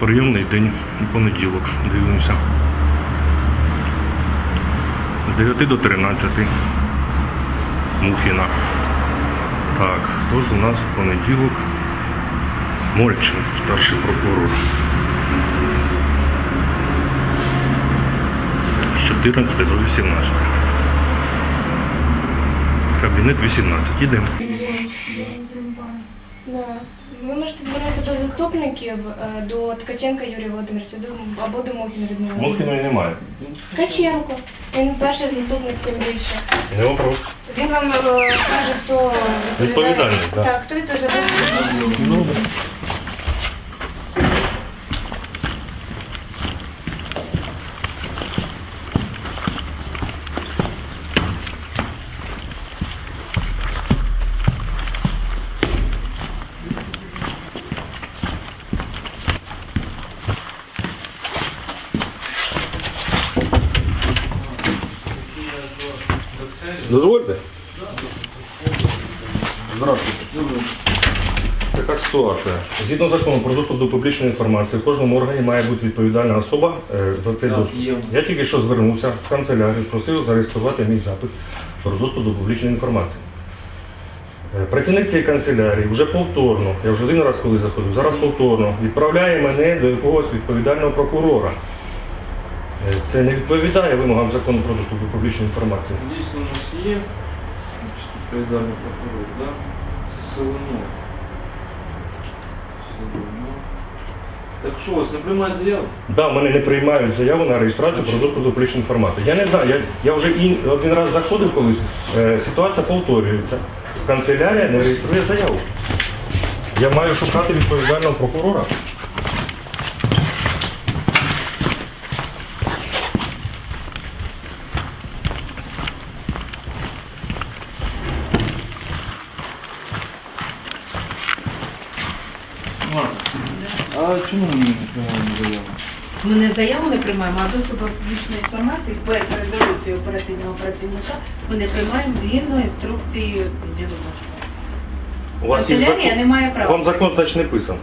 Прийомний день понеділок. Дивимося. З 9 до 13. Мухіна. Так, хто ж у нас в понеділок? Мольчин, старший прокурор. З 14 до 18. Кабінет 18. Ідемо. Да. Звернутися до заступників, е, до Ткаченка Юрія Володимировича до- або до Мухіна Людмила. Мухіної немає. Ткаченко. Він перший заступник, тим більше. Не вопрос. Він вам е, каже, хто Відповідальний, так. Так, хто відповідає. Дозвольте. Здравствуйте. Така ситуація. Згідно закону про доступ до публічної інформації, в кожному органі має бути відповідальна особа е, за цей доступ. Я тільки що звернувся в канцелярію, просив зареєструвати мій запит про доступ до публічної інформації. Е, Працівник цієї канцелярії вже повторно, я вже один раз коли заходив, зараз повторно відправляє мене до якогось відповідального прокурора. Е, Це не відповідає вимогам закону про доступ до публічної інформації. Дійсно, у нас є відповідальний прокурор, да? це Солоно. Солоно. Так що у вас не приймають заяву? Так, Да, мене не приймають заяву на реєстрацію про доступ до публічної інформації. Я не знаю, я, я вже ін, один раз заходив колись, е, ситуація повторюється. Канцелярія не реєструє заяву. Я маю шукати відповідального прокурора. А чому ми не приймаємо заяву? Ми не заяву не приймаємо, а доступ до публічної інформації без резолюції оперативного працівника ми не приймаємо згідно інструкції з дідомства. У вас є Канцелярія закон. не має права. Вам закон значить не писан.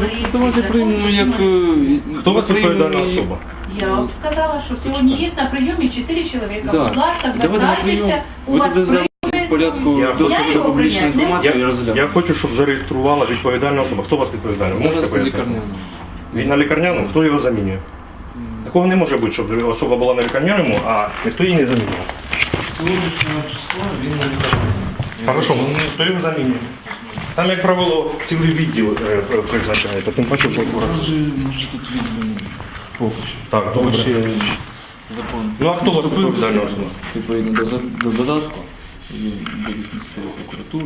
Ми Ну, Давайте закон приймемо як... е, Хто у вас приймемо відповідальна як- особа? Я вам сказала, що сьогодні є на прийомі 4 чоловіка. Да. Будь ласка, Давайте на прийом. звертайтеся. У Ви вас прийом в порядку Я доступу його до публічної прийняти інформації Я, розгляну. я хочу, щоб зареєструвала відповідальна особа. Хто у вас відповідальний? Ви Зараз Можете на пояснити? лікарняному. Він на лікарняному? Хто його замінює? Такого не може бути, щоб особа була на лікарняному, а ніхто її не замінював. Сьогоднішнього числа він на лікарняному. Хорошо, ну хто його замінює? Там, як правило, цілий відділ е, при- призначається, тим паче прокурор. Може, може тут відомо. Поки що. Так, Тому добре. ще закон. Ну, а хто у вас відповідальна особа? Відповідно до, за- до додатку будуть місцевої прокуратури.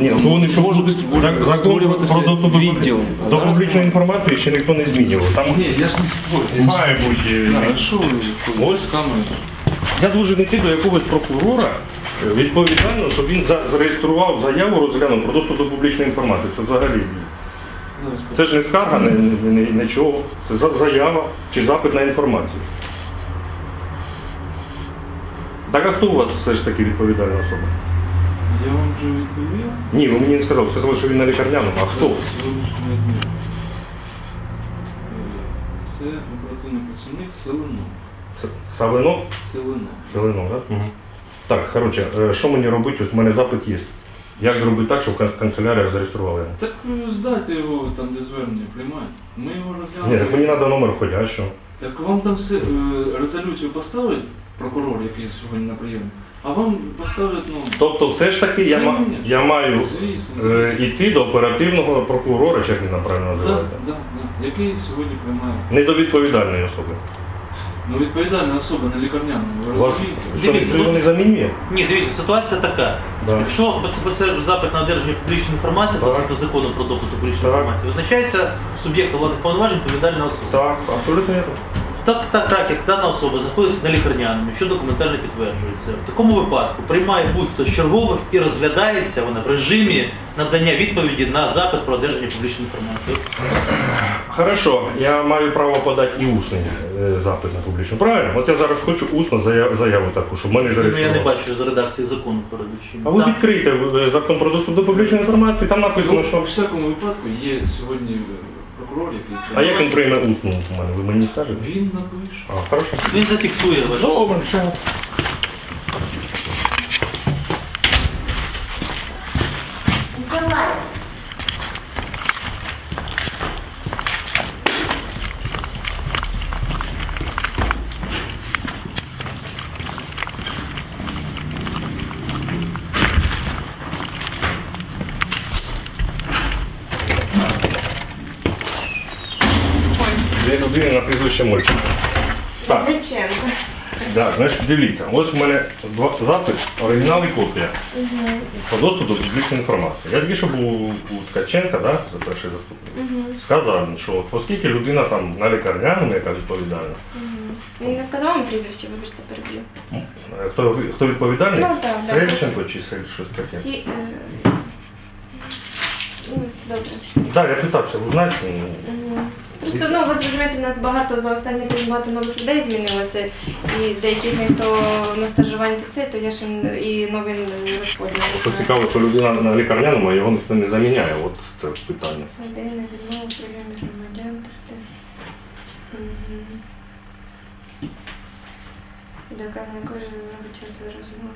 Ні, ну вони що можуть закон про доступ до, відділ. До публічної інформації ще ніхто не змінював. Там Ні, я ж не спорю. має бути. Да, що ви Ось. Я должен йти до якогось прокурора е, відповідально, щоб він за- зареєстрував заяву, розглянув про доступ до публічної інформації. Це взагалі. Це ж не скарга, не, не, не- нічого. Це заява чи запит на інформацію. Так а хто у вас все ж таки відповідальна особа? Я вам вже відповів. Ні, ви мені не сказали, сказали, що він на лікарняному. А хто? Сьогоднішнього дня. Е, Це оперативний працівник Селено. Це Савино? Селено. Так? Угу. Так, коротше, е, що мені робити? Ось в мене запит є. Як зробити так, щоб кан- канцелярія зареєструвала його? Так е, здайте його там, де звернення приймають. Ми його Ні, розглянули. так мені треба номер входящого. Так вам там все, е, резолюцію поставить прокурор, який сьогодні на прийомі, а вам поставлять, ну, Тобто, все ж таки я, ма- Ні, ні. я маю звісно, е, йти до оперативного прокурора, чи як він там правильно Да, називається. да, да. Який сьогодні приймає. Не до відповідальної особи. Ну, відповідальна особа на лікарняному, ви У вас розумієте? що Дивіться, ніхто його не замінює? Ні, дивіться, ситуація така. Да. Якщо безпосередньо запит на одержання публічної інформації Так. по закону про доступ до публічної Так. інформації, визначається суб'єктом владних повноважень відповідальна особа. Так, абсолютно вірно. Так, так, так, як дана особа знаходиться на лікарняному, що документально підтверджується. В такому випадку приймає будь-хто з чергових і розглядається вона в режимі надання відповіді на запит про одержання публічної інформації. Хорошо, я маю право подати і усний е, запит на публічну. Правильно? От я зараз хочу усно заяв- заяву таку, щоб мене Ну, я не зареєстрували. бачу за редакції закону передусім. А ви відкрийте е, закон про доступ до публічної інформації, там написано, Ну, що. в всякому випадку є сьогодні е, прокурор, який А як він прийме усну у мене? Ви мені скажете? він напише. А, хорошо. Він зафіксує ваше. Добре, зараз. людини на прізвище Мольченко. Так. Дяченко. Так, значить, дивіться, ось в мене два запит, оригінал і копія по доступу до публічної інформації. Я тільки що був у Ткаченка, да, за перший заступник, сказав, що оскільки людина там на лікарняному, яка відповідальна, Він не сказав вам прізвище, вибачте, переб'ю. е, хто, хто відповідальний? Ну, так, так. Сельченко чи Сель, щось таке? Всі, е, ну, добре. Так, я питався, ви знаєте? ну, Мгм. Просто ну ви зрозумієте, у нас багато за останні тиждень багато нових людей змінилося, і деякі з них то на стажуванні це, то я ще і нові не розподіл. Що цікаво, що людина на лікарняному, а його ніхто не заміняє, от це питання. Людина відмова прийому громадян. Доказано кожен робить час за розмову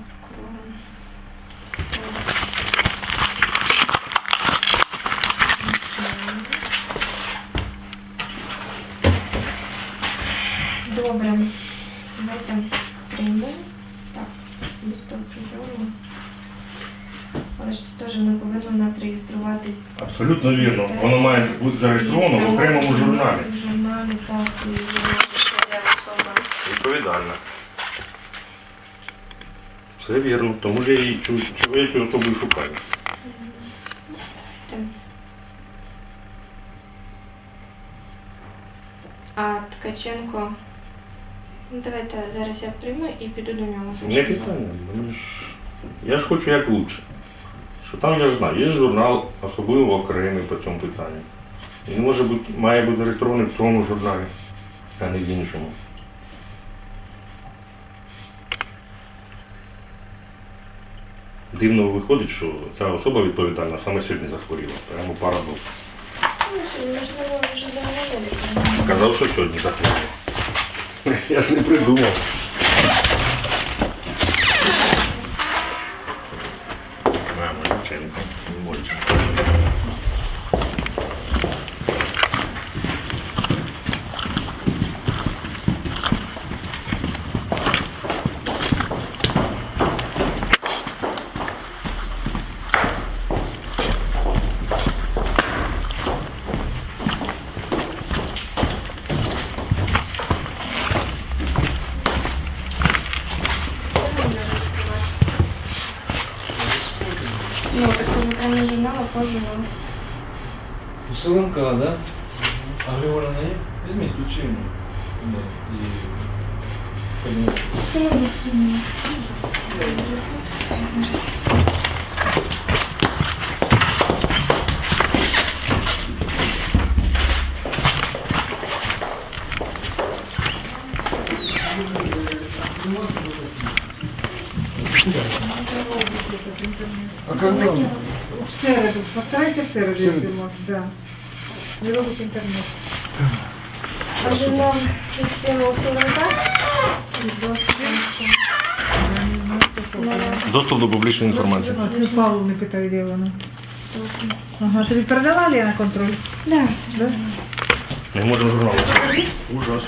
Воно має бути зареєстровано в окремому журналі. В журналі, так, і своя особа. Відповідально. Все вірно, тому ж я її чу- чого я цю особу і шукаю. Так. А Ткаченко. Ну, давайте зараз я прийму і піду до нього. Не питання. мені ж- Я ж хочу як лучше. Що там я ж знаю, є журнал особливо окремий по цьому питанню. Він може бути, має бути зареєстрований в цьому журналі, а не в іншому. Дивно виходить, що ця особа відповідальна саме сьогодні захворіла. Прямо парадокс. Можливо, вже давно Сказав, що сьогодні захворіла. Я ж не придумав. Мама, Люченко, Мольченко. Ну, так це окремий журнал, а позже вам. У Селенка, да? А Григорина є? Візьміть ключину. В середу. Постарайся в середу, если можно, да. Не робить интернет. А журнал система Солонка? Доступ до публічної інформації. А, це Павлу не питаю, де вона. Ага, тобі передала Лена контроль? Да. Да? Не можемо журнал. Ужас.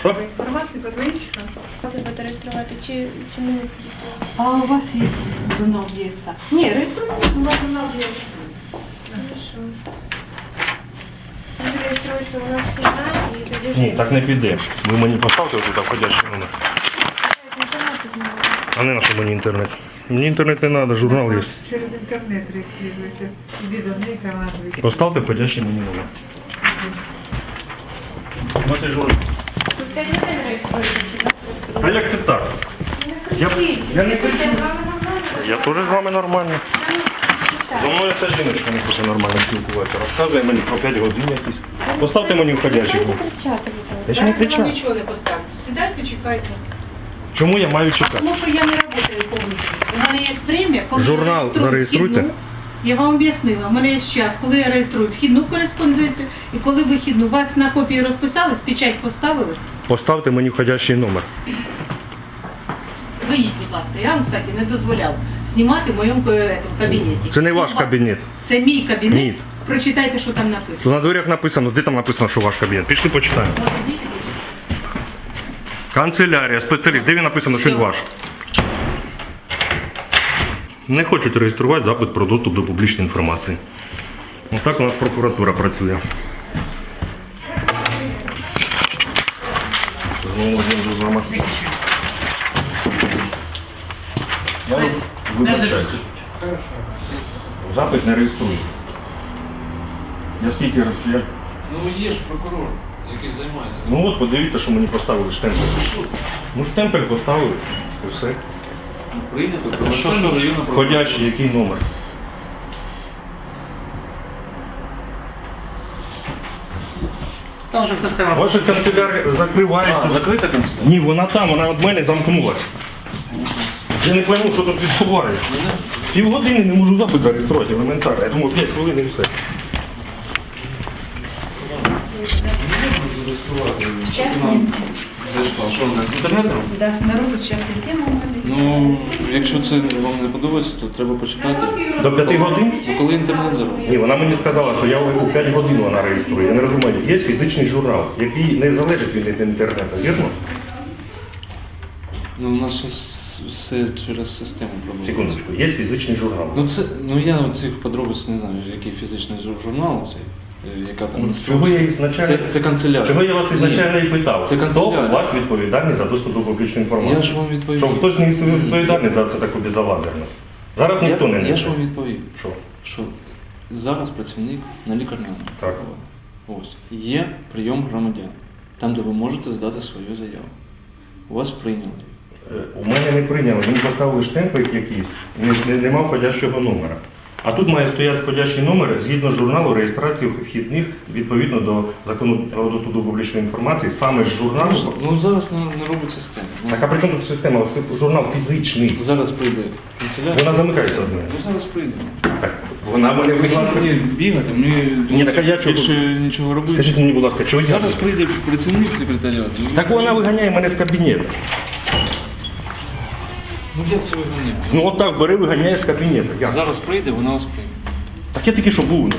Що? Інформацію подвоїчка. Буде реєструвати чи, чи мені? А у вас є журнал є? Ні, реєструйте, у вас журнал є. Хорошо. Ви у нас фіна і тоді. Ні, так не піде. Ви мені поставте тут входящий номер. А не на що мені інтернет. Мені інтернет не треба, журнал є. Через інтернет реєструється. Іди до неї. Поставте входящий мені номер. Ось і журнал. Тут п'ять реєструється. А як це так? Я, я не кричу. З? Я теж з вами нормально. Зо мною ця жіночка не хоче нормально спілкуватися. Розказує мені про 5 годин якісь. Поставте мені входящий. Ласка. Я ж не кричав. нічого не поставлю. Сідайте, чекайте. Чому я маю чекати? Тому що я не працюю повністю. У мене є время, коли Журнал я реєструю зареєструйте. вхідну. Я вам об'яснила, у мене є час, коли я реєструю вхідну кореспонденцію і коли вихідну. Вас на копії розписали, печать поставили. Поставте мені входящий номер. Виїдь, будь ласка. Я вам, кстати, не дозволяв знімати в моєму е, этом, кабінеті. Це не ваш кабінет. Це мій кабінет. Ні. Прочитайте, що там написано. на дверях написано, де там написано, що ваш кабінет. Пішли почитаємо. От ідіть, ідіть. Канцелярія, спеціаліст, де він написано, що він ваш. Не хочуть реєструвати запит про доступ до публічної інформації. Отак у нас прокуратура працює. Знову один до замок. Я Не вибачаюсь. Запит не реєструю. Я скільки раз- я... Ну є ж прокурор, який займається. Ну от подивіться, що мені поставили штемпель. Ну штемпель поставили. І все. Ну, Прийнято, про що що районна прокуратура. Входящий, який номер? Там система. Ваша канцелярія закривається. А, закрита канцелярія? Ні, вона там, вона від мене замкнулася. Я не пойму, що тут відбувається. Півгодини не можу запит зареєструвати, елементарно. Я думаю, 5 хвилин і все. Зайшла. Що вона з інтернету? Да, народу зараз система у мене. Ну, якщо це вам не подобається, то треба почекати. До 5 годин? Ну, коли інтернет заробить. Ні, вона мені сказала, що я у 5 годин вона реєструє. Я не розумію. Є фізичний журнал, який не залежить від інтернету, вірно? Ну, у нас щось все через систему проводиться. Секундочку, є фізичний журнал. Ну, це, ну я цих подробиць не знаю, який фізичний журнал цей, яка там Ну, чого я ізначально- Це, це канцелярія. Чого я вас ізначально і питав? Це Хто канцелярія. у вас відповідальний за доступ до публічної інформації? Я ж вам відповів. Що хтось не відповідальний за це таку безалаберність? Зараз ніхто не я, я ж вам відповів, Що? що зараз працівник на лікарняному. Так. Ось. Є прийом громадян, там, де ви можете здати свою заяву. У вас прийняли. Е, У мене не прийняли, мені поставили штемпель якийсь, не, не, нема входящого номера. А тут має стояти входящий номер згідно журналу реєстрації вхідних відповідно до закону про доступ до публічної інформації, саме з журналу. Ну зараз не, не робить система. Ну, Так а при чому тут система? Це Журнал фізичний. Зараз прийде канцелярія. Вона замикається одне. Ну зараз прийде. Так, вона мене Ви мені бігати, мені Ні, так а я чого більше нічого робити. Скажіть мені, будь ласка, чого я? Зараз прийде працівник секретаріату. Так вона виганяє мене з кабінету. Ну як це виганяє? Ну от так бери, виганяє з кабінету. Як? Зараз прийде, вона вас прийде. Так я тільки що був.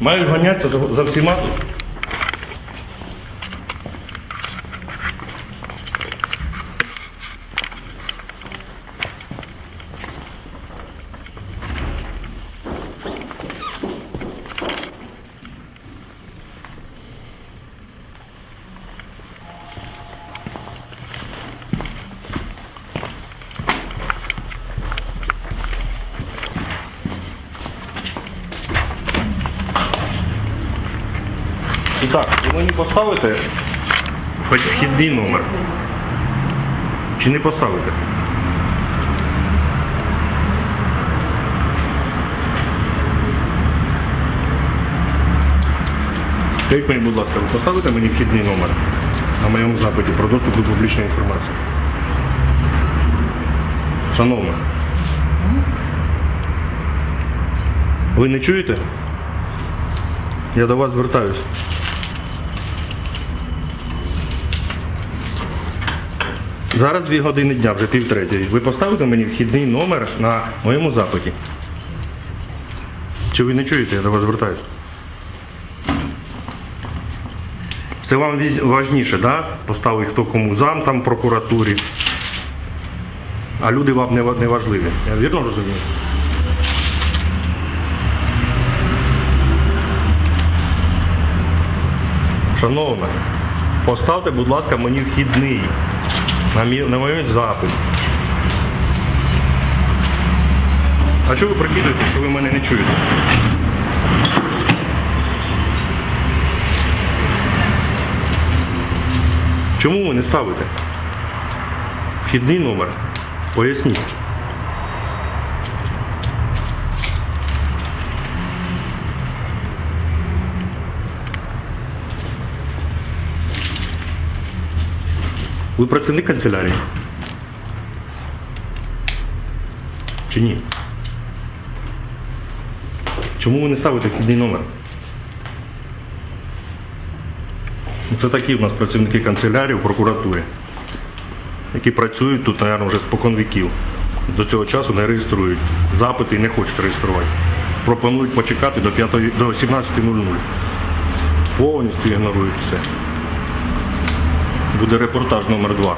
Маю ганятися за, за всіма мені поставите хоч вхідний номер. Чи не поставите? Скажіть мені, будь ласка, ви поставите мені вхідний номер на моєму запиті про доступ до публічної інформації? Шановна. Ви не чуєте? Я до вас звертаюсь. Зараз дві години дня, вже півтретьої. Ви поставите мені вхідний номер на моєму запиті. Чи ви не чуєте, я до вас звертаюсь? Це вам важніше, да? Поставити хто кому зам там прокуратурі. А люди вам не важливі. Я вірно розумію? Шановна, поставте, будь ласка, мені вхідний на мій, на мій запит. А що ви прикидуєте, що ви мене не чуєте? Чому ви не ставите? Вхідний номер. Поясніть. Ви працівник канцелярії? Чи ні? Чому ви не ставите вхідний номер? Це такі в нас працівники канцелярії в прокуратурі, які працюють тут, мабуть, вже спокон віків. До цього часу не реєструють запити і не хочуть реєструвати. Пропонують почекати до, 5, до 17.00. Повністю ігнорують все. Буде репортаж номер 2